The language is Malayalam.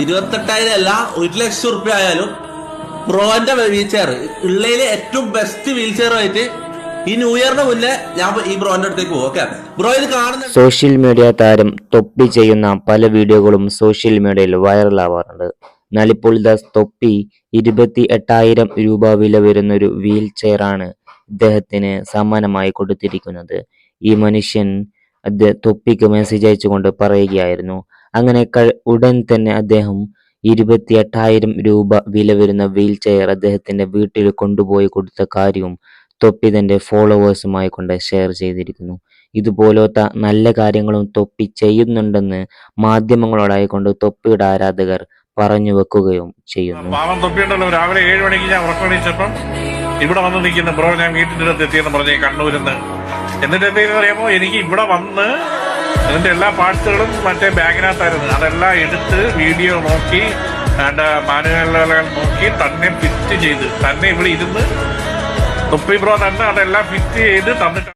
ഇരുപത്തെട്ടായിരം അല്ല ഒരു ലക്ഷം റുപ്യ ആയാലും പ്രോന്റെ വീൽ ചെയർ ഉള്ളതിലെ ഏറ്റവും ബെസ്റ്റ് വീൽ ചെയറുമായിട്ട് ഈ ന്യൂ ഇയറിന് മുന്നേ ഞാൻ ഈ ബ്രോന്റെ അടുത്തേക്ക് പോകും ഓക്കെ ബ്രോ ഇത് കാണുന്ന സോഷ്യൽ മീഡിയ താരം തൊപ്പി ചെയ്യുന്ന പല വീഡിയോകളും സോഷ്യൽ മീഡിയയിൽ വൈറലാവാറുണ്ട്. എന്നാൽ ഇപ്പോൾ ഇതാ തൊപ്പി ഇരുപത്തി എട്ടായിരം രൂപ വില വരുന്ന ഒരു വീൽ ചെയറാണ് ഇദ്ദേഹത്തിന് സമ്മാനമായി കൊടുത്തിരിക്കുന്നത്. ഈ മനുഷ്യൻ അദ്ദേഹം തൊപ്പിക്ക് മെസ്സേജ് അയച്ചുകൊണ്ട് പറയുകയായിരുന്നു അങ്ങനെ ഉടൻ തന്നെ അദ്ദേഹം ഇരുപത്തി എട്ടായിരം രൂപ വില വരുന്ന വീൽ ചെയർ അദ്ദേഹത്തിന്റെ വീട്ടിൽ കൊണ്ടുപോയി കൊടുത്ത കാര്യവും തൊപ്പി തന്റെ ഫോളോവേഴ്സുമായി കൊണ്ട് ഷെയർ ചെയ്തിരിക്കുന്നു. ഇതുപോലത്തെ നല്ല കാര്യങ്ങളും തൊപ്പി ചെയ്യുന്നുണ്ടെന്ന് മാധ്യമങ്ങളോടായിക്കൊണ്ട് തൊപ്പിയുടെ ആരാധകർ പറഞ്ഞു വെക്കുകയും ചെയ്യുന്നു. പാവം തൊപ്പിയുണ്ടല്ലോ രാവിലെ ഏഴ് മണിക്ക് ഞാൻ ഉറക്കണിച്ചപ്പം ഇവിടെ വന്ന് നിൽക്കുന്ന ബ്രോ ഞാൻ വീട്ടിന്റെ അടുത്ത് എത്തിയെന്ന് പറഞ്ഞേ കണ്ണൂരിൽ നിന്ന്. എന്നിട്ട് എന്തെങ്കിലും അറിയാമോ? എനിക്ക് ഇവിടെ വന്ന് ഇതിന്റെ എല്ലാ പാർട്സുകളും മറ്റേ ബാഗിനകത്തായിരുന്നു. അതെല്ലാം എടുത്ത് വീഡിയോ നോക്കി അതിന്റെ മാനുവലുകൾ നോക്കി തന്നെ ഫിറ്റ് ചെയ്ത് തന്നെ ഇവിടെ ഇരുന്ന് തുപ്പി ബ്രോ തന്നെ അതെല്ലാം ഫിറ്റ് ചെയ്ത് തന്നിട്ട്